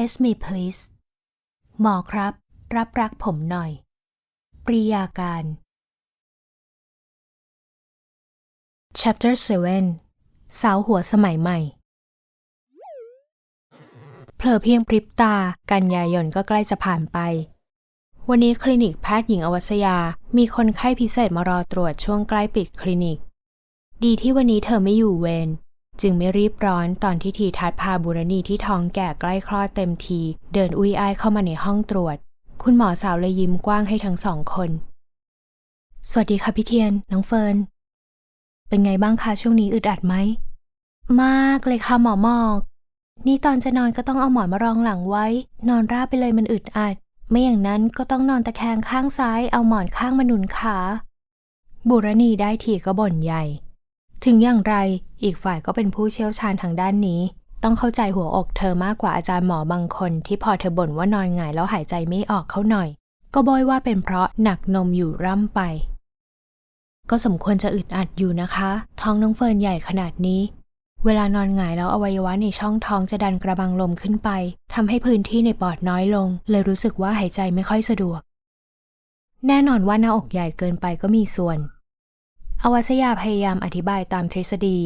Test me please หมอครับ รับรักผมหน่อย ปริยาการ Chapter 7 สาวหัวสมัยใหม่เพลอเพียงพริบตา กันยายนก็ใกล้จะผ่านไป วันนี้คลินิกแพทย์หญิงอวัสยา มีคนไข้พิเศษมารอตรวจช่วงใกล้ปิดคลินิก ดีที่วันนี้เธอไม่อยู่เวร จึงไม่รีบร้อนตอนที่ทีทัศพาบุรณีที่ท้องแก่ใกล้คลอดเต็มที เดินอุ้ยอ้ายเข้ามาในห้องตรวจ คุณหมอสาวเลยยิ้มกว้างให้ทั้งสองคน สวัสดีค่ะพี่เทียน น้องเฟิร์น เป็นไงบ้างคะช่วงนี้อึดอัดไหม มากเลยค่ะหมอหมอก นี่ตอนจะนอนก็ต้องเอาหมอนมารองหลังไว้ นอนราบไปเลยมันอึดอัด ไม่อย่างนั้นก็ต้องนอนตะแคงข้างซ้าย เอาหมอนข้างมาหนุนขา บุรณีได้ทีก็บ่นใหญ่ ถึงอย่างไร อีกฝ่ายก็เป็นผู้เชี่ยวชาญทางด้านนี้ ต้องเข้าใจหัวอกเธอมากกว่าอาจารย์หมอบางคน ที่พอเธอบ่นว่านอนหงายแล้วหายใจไม่ออกเขาหน่อย ก็บอยว่าเป็นเพราะหนักนมอยู่ร่ำไป ก็สมควรจะอึดอัดอยู่นะคะ ท้องน้องเฟิร์นใหญ่ขนาดนี้ เวลานอนหงายแล้วอวัยวะในช่องท้องจะดันกระบังลมขึ้นไปทำให้พื้นที่ในปอดน้อยลง เลยรู้สึกว่าหายใจไม่ค่อยสะดวก แน่นอนว่าหน้าอกใหญ่เกินไปก็มีส่วนอวัสยาพยายามอธิบายตามทฤษฎี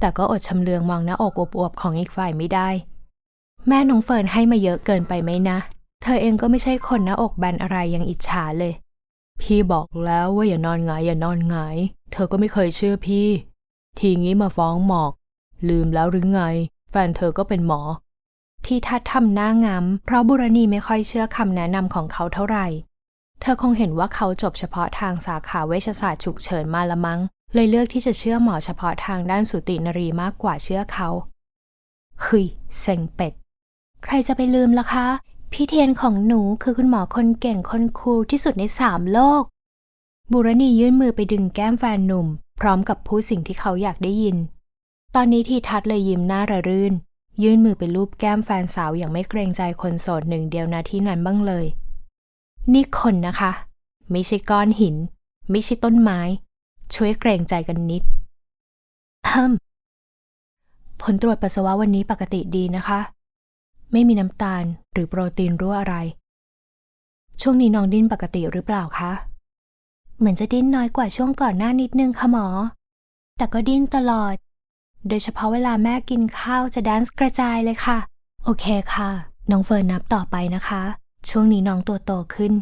แต่ก็อดชำเลืองมองหน้าอกอวบๆของอีกฝ่ายไม่ได้ แม่น้องเฟิร์นให้มาเยอะเกินไปไหมนะ เธอเองก็ไม่ใช่คนหน้าอกแบนอะไรยังอิจฉาเลย พี่บอกแล้วว่าอย่านอนหงายอย่านอนหงาย เธอก็ไม่เคยเชื่อพี่ ทีงี้มาฟ้องหมอก ลืมแล้วหรือไง แฟนเธอก็เป็นหมอ ที่ทัดทำหน้างามเพราะบุรณีไม่ค่อยเชื่อคำแนะนำของเขาเท่าไหร่ เธอคงเห็นว่าเขาจบเฉพาะทางสาขาเวชศาสตร์ฉุกเฉินมาละมั้ง เลยเลือกที่จะเชื่อหมอเฉพาะทางด้านสุตินรีมากกว่าเชื่อเขาเฮ้ยเซ็งเป็ด ใครจะไปลืมล่ะคะ พี่เทียนของหนูคือคุณหมอคนเก่งคนคูลที่สุดในสามโลก บุรณียื่นมือไปดึงแก้มแฟนหนุ่ม พร้อมกับพูดสิ่งที่เขาอยากได้ยิน ตอนนี้ทีทัศเลยยิ้มหน้าระรื่น ยื่นมือไปลูบแก้มแฟนสาวอย่างไม่เกรงใจคนโสดหนึ่งเดียวนาที่นั้นบ้างเลย นี่คนนะคะ ไม่ใช่ก้อนหิน ไม่ใช่ต้นไม้ ช่วยเกรงใจกันนิดฮึมผลตรวจปัสสาวะวันนี้ปกติดีนะคะ ไม่มีน้ำตาลหรือโปรตีนรั่วอะไร ช่วงนี้น้องดิ้นปกติหรือเปล่าคะ เหมือนจะดิ้นน้อยกว่าช่วงก่อนหน้านิดนึงค่ะหมอ แต่ก็ดิ้นตลอด โดยเฉพาะเวลาแม่กินข้าวจะแดนซ์กระจายเลยค่ะ โอเคค่ะ น้องเฟิร์นนับต่อไปนะคะ ช่วงนี้น้องตัวโตขึ้น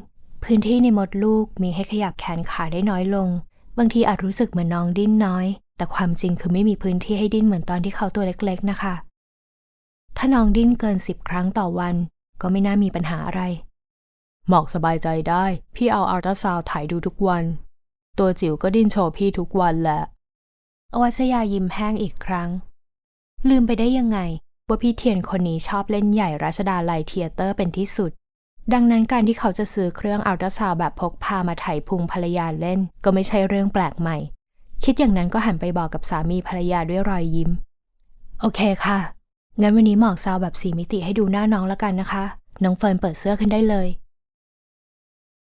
พื้นที่ในมดลูกมีให้ขยับแขนขาได้น้อยลง บางทีอาจรู้สึกเหมือนน้องดิ้นน้อย แต่ความจริงคือไม่มีพื้นที่ให้ดิ้นเหมือนตอนที่เขาตัวเล็กๆนะคะ ถ้าน้องดิ้นเกินสิบครั้งต่อวัน ก็ไม่น่ามีปัญหาอะไร หมอกสบายใจได้ พี่เอาอัลตราซาวด์ถ่ายดูทุกวัน ตัวจิ๋วก็ดิ้นโชว์พี่ทุกวันแหละ อวัสยายิ้มแห้งอีกครั้ง ลืมไปได้ยังไง ว่าพี่เทียนคนนี้ชอบเล่นใหญ่รัชดาลัยเทียเตอร์เป็นที่สุด ดังนั้นการที่เขาจะซื้อเครื่องอัลตราซาวด์แบบพกพามาไถพุงภรรยาเล่น ก็ไม่ใช่เรื่องแปลกใหม่ คิดอย่างนั้นก็หันไปบอกกับสามีภรรยาด้วยรอยยิ้ม โอเคค่ะ งั้นวันนี้หมอกซาวแบบสีมิติให้ดูหน้าน้องแล้วกันนะคะ น้องเฟิร์นเปิดเสื้อขึ้นได้เลย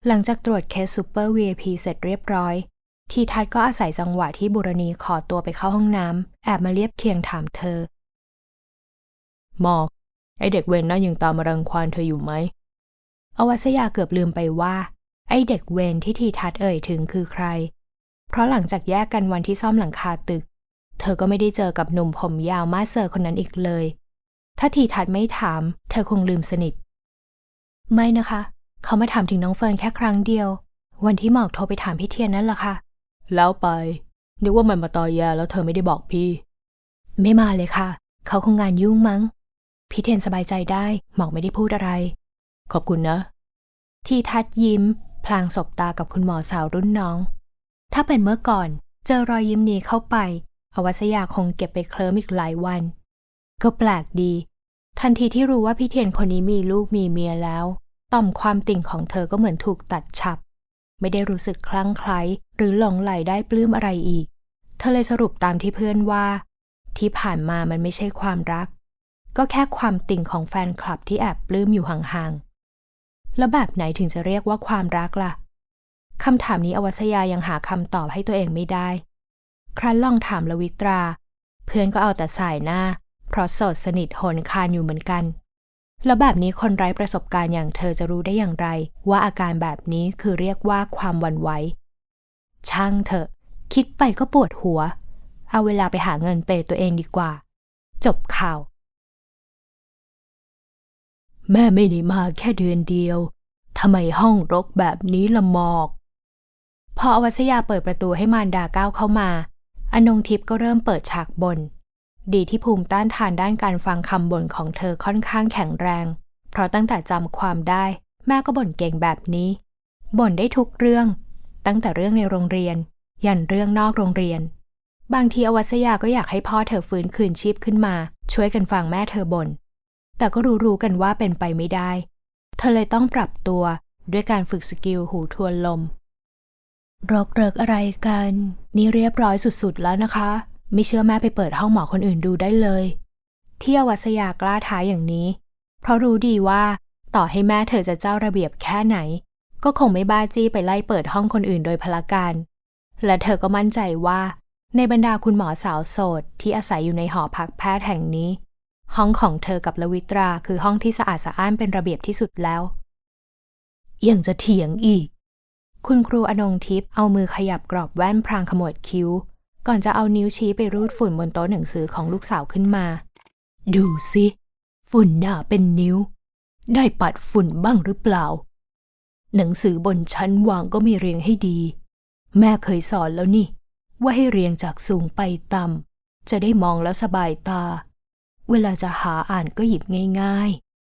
หลังจากตรวจเคสซูเปอร์ VIP เสร็จเรียบร้อย ทีทัศก็อาศัยจังหวะที่บุรณีขอตัวไปเข้าห้องน้ำแอบมาเรียบเคียงถามเธอ หมอก ไอเด็กเวนนั่นยังตามมารังควานเธออยู่ไหม อวัสยาเกือบลืมไปว่า ไอเด็กเวนที่ทีทัศน์เอ่ยถึงคือใคร เพราะหลังจากแยกกันวันที่ซ่อมหลังคาตึก เธอก็ไม่ได้เจอกับหนุ่มผมยาวมาสเซอร์คนนั้นอีกเลย ถ้าทีทัศน์ไม่ถาม เธอคงลืมสนิท ไม่นะคะ เขามาถามถึงน้องเฟิร์นแค่ครั้งเดียว วันที่หมอกโทรไปถามพี่เทียนนั่นแหละค่ะ แล้วไปนึกว่ามันมาตอแยแล้วเธอไม่ได้บอกพี่ ไม่มาเลยค่ะ เขาคงงานยุ่งมั้ง พี่เทียนสบายใจได้ หมอกไม่ได้พูดอะไร ขอบคุณนะ ทีทัดยิ้ม พลางสบตากับคุณหมอสาวรุ่นน้อง ถ้าเป็นเมื่อก่อน เจอรอยยิ้มนี้เข้าไป อวัสยาคงเก็บไปเคลิ้มอีกหลายวัน ก็แปลกดี ทันทีที่รู้ว่าพี่เทียนคนนี้มีลูกมีเมียแล้ว ต่อมความติ่งของเธอก็เหมือนถูกตัดฉับ ไม่ได้รู้สึกคลั่งไคล้หรือหลงไหลได้ปลื้มอะไรอีก เธอเลยสรุปตามที่เพื่อนว่า ที่ผ่านมามันไม่ใช่ความรัก ก็แค่ความติ่งของแฟนคลับที่แอบปลื้มอยู่ห่างๆ แล้วแบบไหนถึงจะเรียกว่าความรักล่ะคำถามนี้อวัสยายังหาคำตอบให้ตัวเองไม่ได้ ครั้นลองถามลวิตรา เพื่อนก็เอาแต่สายหน้า เพราะโสดสนิทโหนคานอยู่เหมือนกัน แล้วแบบนี้คนไร้ประสบการณ์อย่างเธอจะรู้ได้อย่างไร ว่าอาการแบบนี้คือเรียกว่าความวันไหวช่างเถอะ คิดไปก็ปวดหัว เอาเวลาไปหาเงินเปย์ตัวเองดีกว่า จบข่าว แม่ไม่ได้มาแค่เดือนเดียวทำไมห้องรกแบบนี้ละหมอก พออวัสยาเปิดประตูให้มารดาก้าวเข้ามา อนงทิพย์ก็เริ่มเปิดฉากบน่นดีที่ภูมิต้านทานด้านการฟังคำบ่นของเธอค่อนข้างแข็งแรง เพราะตั้งแต่จำความได้ แม่ก็บ่นเก่งแบบนี้ บ่นได้ทุกเรื่อง ตั้งแต่เรื่องในโรงเรียน ยันเรื่องนอกโรงเรียน บางทีอวัสยาก็อยากให้พ่อเธอฟื้นคืนชีพขึ้นมา ช่วยกันฟังแม่เธอบ่น แต่ก็รู้ๆกันว่าเป็นไปไม่ได้ เธอเลยต้องปรับตัวด้วยการฝึกสกิลหูทวนลมรกเริกอะไรกัน นี่เรียบร้อยสุดๆแล้วนะคะ ไม่เชื่อแม่ไปเปิดห้องหมอคนอื่นดูได้เลยที่อวัสยากล้าท้าอย่างนี้ เพราะรู้ดีว่า ต่อให้แม่เธอจะเจ้าระเบียบแค่ไหน ก็คงไม่บ้าจี้ไปไล่เปิดห้องคนอื่นโดยพละการ และเธอก็มั่นใจว่า ในบรรดาคุณหมอสาวโสดที่อาศัยอยู่ในหอพักแพทย์แห่งนี้ ห้องของเธอกับลวิตรา คือห้องที่สะอาดสะอ้านเป็นระเบียบที่สุดแล้ว ยังจะเถียงอีก คุณครูอนงทิพย์เอามือขยับกรอบแว่นพรางขมวดคิ้ว ก่อนจะเอานิ้วชี้ไปรูดฝุ่นบนโต๊ะหนังสือของลูกสาวขึ้นมา ดูสิ ฝุ่นหนาเป็นนิ้ว ได้ปัดฝุ่นบ้างหรือเปล่า หนังสือบนชั้นวางก็ไม่เรียงให้ดี แม่เคยสอนแล้วนี่ ว่าให้เรียงจากสูงไปต่ำจะได้มองแล้วสบายตา เวลาจะหาอ่านก็หยิบง่าย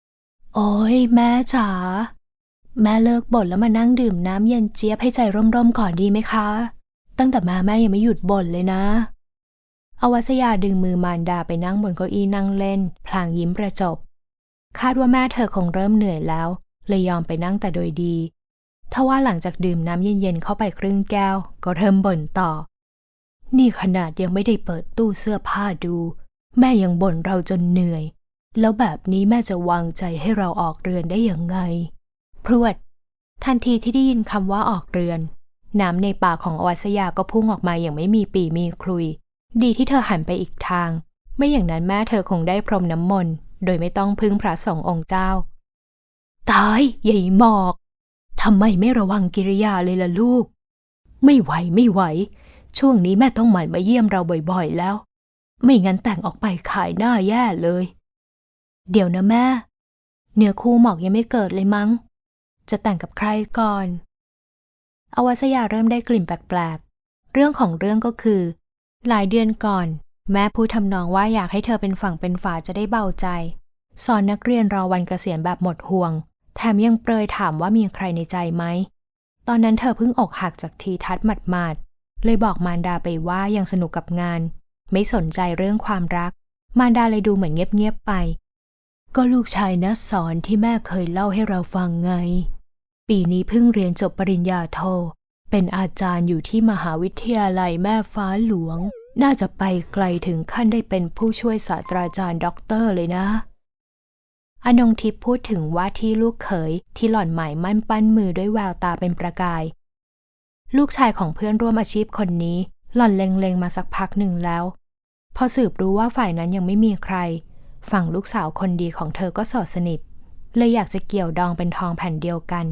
ๆ โอ้ยแม่จ๋า แม่เลิกบ่นแล้วมานั่งดื่มน้ำเย็นเจี๊ยบให้ใจร่มๆก่อนดีไหมคะ ตั้งแต่มาแม่ยังไม่หยุดบ่นเลยนะ อวัสยาดึงมือมารดาไปนั่งบนเก้าอี้นั่งเล่น พลางยิ้มประจบ คาดว่าแม่เธอคงเริ่มเหนื่อยแล้ว เลยยอมไปนั่งแต่โดยดีทว่าหลังจากดื่มน้ำเย็นๆเข้าไปครึ่งแก้ว ก็เริ่มบ่นต่อ นี่ขนาดยังไม่ได้เปิดตู้เสื้อผ้าดู แม่ยังบ่นเราจนเหนื่อย แล้วแบบนี้แม่จะวางใจให้เราออกเรือนได้ยังไง พรวด ทันทีที่ได้ยินคำว่าออกเรือน น้ำในปากของอวัสยาก็พุ่งออกมาอย่างไม่มีปีมีคลุย ดีที่เธอหันไปอีกทาง ไม่อย่างนั้นแม่เธอคงได้พรมน้ำมนต์โดยไม่ต้องพึ่งพระสงฆ์องค์เจ้า ตายใหญ่หมอกทำไมไม่ระวังกิริยาเลยล่ะลูก ไม่ไหวไม่ไหว ช่วงนี้แม่ต้องหมั่นมาเยี่ยมเราบ่อยๆแล้ว ไม่งั้นแต่งออกไปขายหน้าแย่เลย เดี๋ยวนะแม่ เนื้อคู่หมอกยังไม่เกิดเลยมั้ง จะแต่งกับใครก่อน อวัสยาเริ่มได้กลิ่นแปลกๆ เรื่องของเรื่องก็คือ หลายเดือนก่อน แม่พูดทำนองว่าอยากให้เธอเป็นฝั่งเป็นฝาจะได้เบาใจ สอนนักเรียนรอวันเกษียณแบบหมดห่วง แถมยังเปรยถามว่ามีใครในใจไหม ตอนนั้นเธอเพิ่งอกหักจากทีทัศน์หมาดๆเลยบอกมารดาไปว่ายังสนุกกับงาน ไม่สนใจเรื่องความรัก มารดาเลยดูเหมือนเงียบๆไป ก็ลูกชายนะสอนที่แม่เคยเล่าให้เราฟังไง ปีนี้เพิ่งเรียนจบปริญญาโท เป็นอาจารย์อยู่ที่มหาวิทยาลัยแม่ฟ้าหลวง น่าจะไปไกลถึงขั้นได้เป็นผู้ช่วยศาสตราจารย์ด็อกเตอร์เลยนะอนงทิพย์พูดถึงว่าที่ลูกเขยที่หล่อนหมายมั่นปั้นมือด้วยแววตาเป็นประกาย ลูกชายของเพื่อนร่วมอาชีพคนนี้ หล่อนเล็งๆมาสักพักหนึ่งแล้ว พอสืบรู้ว่าฝ่ายนั้นยังไม่มีใคร ฝั่งลูกสาวคนดีของเธอก็สอดสนิท เลยอยากจะเกี่ยวดองเป็นทองแผ่นเดียวกัน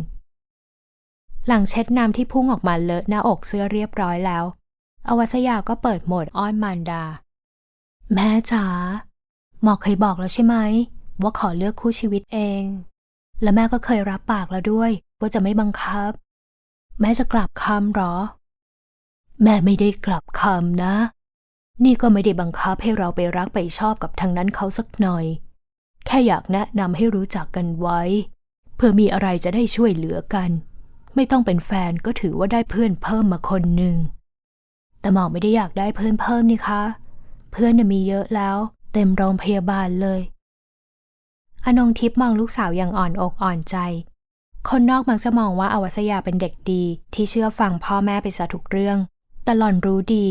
หลังเช็ดน้ำที่พุ่งออกมาเลอะหน้าอกเสื้อเรียบร้อยแล้ว อวัสยาก็เปิดโหมดอ้อนมารดา แม่จ๋าหมอเคยบอกแล้วใช่ไหม ว่าขอเลือกคู่ชีวิตเอง และแม่ก็เคยรับปากแล้วด้วย ว่าจะไม่บังคับ แม่จะกลับคำหรอ แม่ไม่ได้กลับคำนะ นี่ก็ไม่ได้บังคับให้เราไปรักไปชอบกับทางนั้นเขาสักหน่อย แค่อยากแนะนำให้รู้จักกันไว้ เพื่อมีอะไรจะได้ช่วยเหลือกัน ไม่ต้องเป็นแฟนก็ถือว่าได้เพื่อนเพิ่มมาคนหนึ่ง แต่หมอไม่ได้อยากได้เพื่อนเพิ่มนี่คะ เพื่อนมีเยอะแล้ว เต็มโรงพยาบาลเลย อนงทิพย์มองลูกสาวอย่างอ่อนอกอ่อนใจ คนนอกมักจะมองว่าอวัสยาเป็นเด็กดีที่เชื่อฟังพ่อแม่ไปซะทุกเรื่อง แต่หล่อนรู้ดี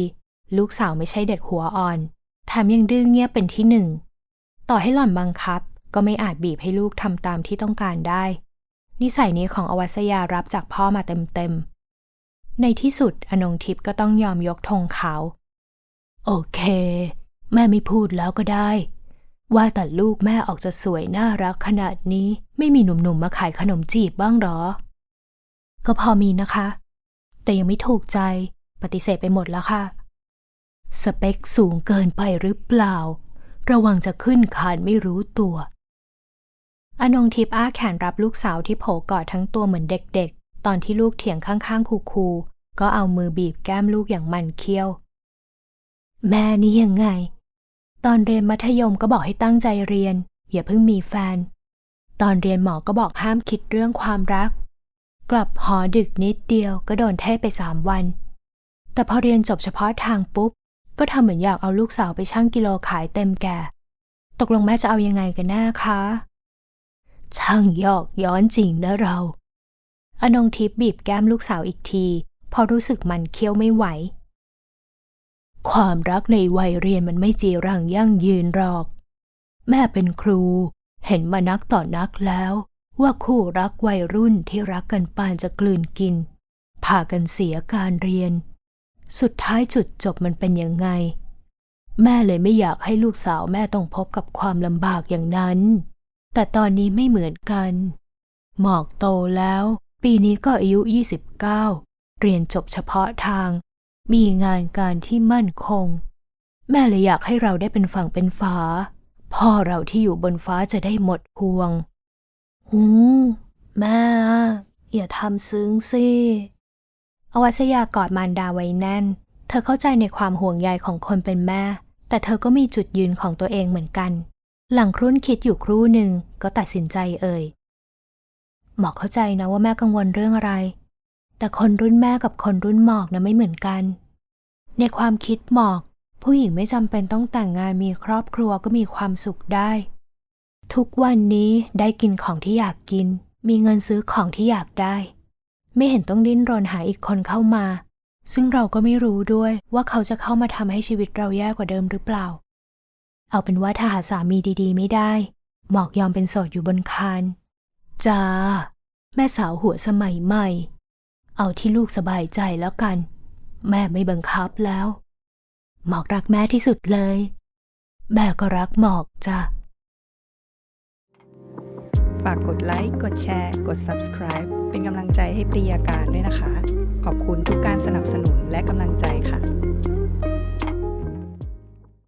ลูกสาวไม่ใช่เด็กหัวอ่อน แถมยังดื้อเงียบเป็นที่หนึ่ง ต่อให้หล่อนบังคับ ก็ไม่อาจบีบให้ลูกทำตามที่ต้องการได้ นิสัยนี้ของอวัสยารับจากพ่อมาเต็มๆ ในที่สุดอนงทิพย์ก็ต้องยอมยกธงขาว โอเค แม่ไม่พูดแล้วก็ได้ ว่าแต่ลูกแม่ออกจะสวยน่ารักขนาดนี้ไม่มีหนุ่มๆมาขายขนมจีบบ้างหรอ ก็พอมีนะคะ แต่ยังไม่ถูกใจปฏิเสธไปหมดแล้วค่ะ สเปคสูงเกินไปหรือเปล่า ระวังจะขึ้นคานไม่รู้ตัว อนงทิพย์อ้าแขนรับลูกสาวที่โผกอดทั้งตัวเหมือนเด็กๆ ตอนที่ลูกเถียงข้างๆคูๆก็เอามือบีบแก้มลูกอย่างมันเคี้ยว แม่นี่ยังไง ตอนเรียนมัธยมก็บอกให้ตั้งใจเรียน อย่าเพิ่งมีแฟน ตอนเรียนหมอก็บอกห้ามคิดเรื่องความรัก กลับหอดึกนิดเดียวก็โดนเทไปสามวัน แต่พอเรียนจบเฉพาะทางปุ๊บ ก็ทำเหมือนอยากเอาลูกสาวไปชั่งกิโลขายเต็มแก่ ตกลงแม่จะเอายังไงกันแน่คะ ช่างยอกย้อนจริงนะเรา อนงทิพย์บีบแก้มลูกสาวอีกทีพอรู้สึกมันเคี้ยวไม่ไหว ความรักในวัยเรียนมันไม่จีรังยั่งยืนหรอก แม่เป็นครู เห็นมานักต่อนักแล้ว ว่าคู่รักวัยรุ่นที่รักกันปานจะกลืนกินพากันเสียการเรียน สุดท้ายจุดจบมันเป็นยังไง แม่เลยไม่อยากให้ลูกสาวแม่ต้องพบกับความลำบากอย่างนั้น แต่ตอนนี้ไม่เหมือนกัน หมอกโตแล้ว ปีนี้ก็อายุ 29 เรียนจบเฉพาะทาง มีงานการที่มั่นคง แม่เลยอยากให้เราได้เป็นฝั่งเป็นฝา พ่อเราที่อยู่บนฟ้าจะได้หมดห่วงอืมแม่ อย่าทำซึ้งสิ อวัสยากอดมารดาไว้แน่น เธอเข้าใจในความห่วงใยของคนเป็นแม่ แต่เธอก็มีจุดยืนของตัวเองเหมือนกัน หลังครุ่นคิดอยู่ครู่หนึ่งก็ตัดสินใจเอ่ย หมอกเข้าใจนะว่าแม่กังวลเรื่องอะไร แต่คนรุ่นแม่กับคนรุ่นหมอกนะไม่เหมือนกัน ในความคิดหมอก ผู้หญิงไม่จำเป็นต้องแต่งงานมีครอบครัวก็มีความสุขได้ ทุกวันนี้ได้กินของที่อยากกิน มีเงินซื้อของที่อยากได้ ไม่เห็นต้องดิ้นรนหาอีกคนเข้ามา ซึ่งเราก็ไม่รู้ด้วยว่าเขาจะเข้ามาทำให้ชีวิตเราแย่กว่าเดิมหรือเปล่า เอาเป็นว่าถ้าหาสามีดีๆ ไม่ได้ หมอกยอมเป็นโสดอยู่บนคานจ้า แม่สาวหัวสมัยใหม่ เอาที่ลูกสบายใจแล้วกัน แม่ไม่บังคับแล้ว หมอกรักแม่ที่สุดเลย แม่ก็รักหมอกจ้ะ ฝากกดไลค์ กดแชร์ กด subscribe เป็นกำลังใจให้ปริยาการด้วยนะคะ ขอบคุณทุกการสนับสนุนและกำลังใจค่ะ